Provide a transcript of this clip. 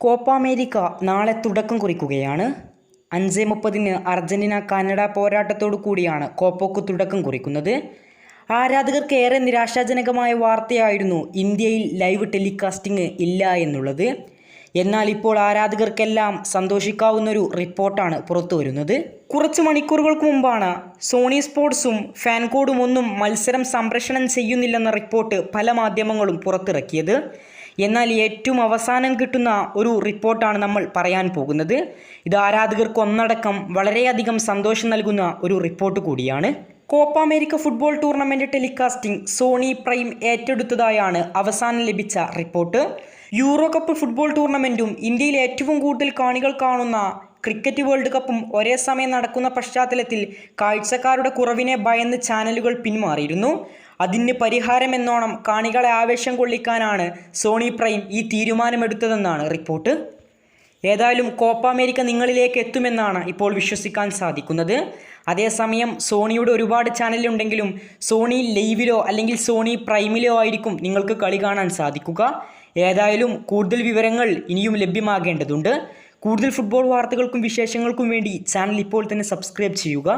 Copa America നാളെ തുടക്കം കുറിക്കുകയാണ്. അഞ്ച് മുപ്പതിന് അർജന്റീന കാനഡ പോരാട്ടത്തോടു കൂടിയാണ് കോപ്പയ്ക്ക് തുടക്കം കുറിക്കുന്നത്. ആരാധകർക്ക് ഏറെ നിരാശാജനകമായ വാർത്തയായിരുന്നു ഇന്ത്യയിൽ ലൈവ് ടെലികാസ്റ്റിംഗ് ഇല്ല എന്നുള്ളത്. എന്നാൽ ഇപ്പോൾ ആരാധകർക്കെല്ലാം സന്തോഷിക്കാവുന്നൊരു റിപ്പോർട്ടാണ് പുറത്തു വരുന്നത് കുറച്ച് മണിക്കൂറുകൾക്ക് മുമ്പാണ് സോണി സ്പോർട്സും ഫാൻകോഡും ഒന്നും മത്സരം സംപ്രേഷണം ചെയ്യുന്നില്ലെന്ന റിപ്പോർട്ട് പല മാധ്യമങ്ങളും പുറത്തിറക്കിയത്. എന്നാൽ ഏറ്റവും അവസാനം കിട്ടുന്ന ഒരു റിപ്പോർട്ടാണ് നമ്മൾ പറയാൻ പോകുന്നത്. ഇത് ആരാധകർക്ക് ഒന്നടക്കം വളരെയധികം സന്തോഷം നൽകുന്ന ഒരു റിപ്പോർട്ട് കൂടിയാണ്. Copa America football tournament telecasting Sony Prime ഏറ്റെടുത്തതായാണ് അവസാനം ലഭിച്ച റിപ്പോർട്ട്. യൂറോ കപ്പ് ഫുട്ബോൾ ടൂർണമെന്റും ഇന്ത്യയിൽ ഏറ്റവും കൂടുതൽ കാണികൾ കാണുന്ന ക്രിക്കറ്റ് വേൾഡ് കപ്പും ഒരേ സമയം നടക്കുന്ന പശ്ചാത്തലത്തിൽ കാഴ്ചക്കാരുടെ കുറവിനെ ഭയന്ന് ചാനലുകൾ പിന്മാറിയിരുന്നു. അതിന് പരിഹാരമെന്നോണം കാണികളെ ആവേശം കൊള്ളിക്കാനാണ് സോണി പ്രൈം ഈ തീരുമാനമെടുത്തതെന്നാണ് റിപ്പോർട്ട്. ഏതായാലും കോപ്പ അമേരിക്ക നിങ്ങളിലേക്ക് എത്തുമെന്നാണ് ഇപ്പോൾ വിശ്വസിക്കാൻ സാധിക്കുന്നത്. അതേസമയം സോണിയുടെ ഒരുപാട് ചാനലുണ്ടെങ്കിലും സോണി ലൈവിലോ അല്ലെങ്കിൽ സോണി പ്രൈമിലോ ആയിരിക്കും നിങ്ങൾക്ക് കളി കാണാൻ സാധിക്കുക. ഏതായാലും കൂടുതൽ വിവരങ്ങൾ ഇനിയും ലഭ്യമാകേണ്ടതുണ്ട്. കൂടുതൽ ഫുട്ബോൾ വാർത്തകൾക്കും വിശേഷങ്ങൾക്കും വേണ്ടി ചാനൽ ഇപ്പോൾ തന്നെ സബ്സ്ക്രൈബ് ചെയ്യുക.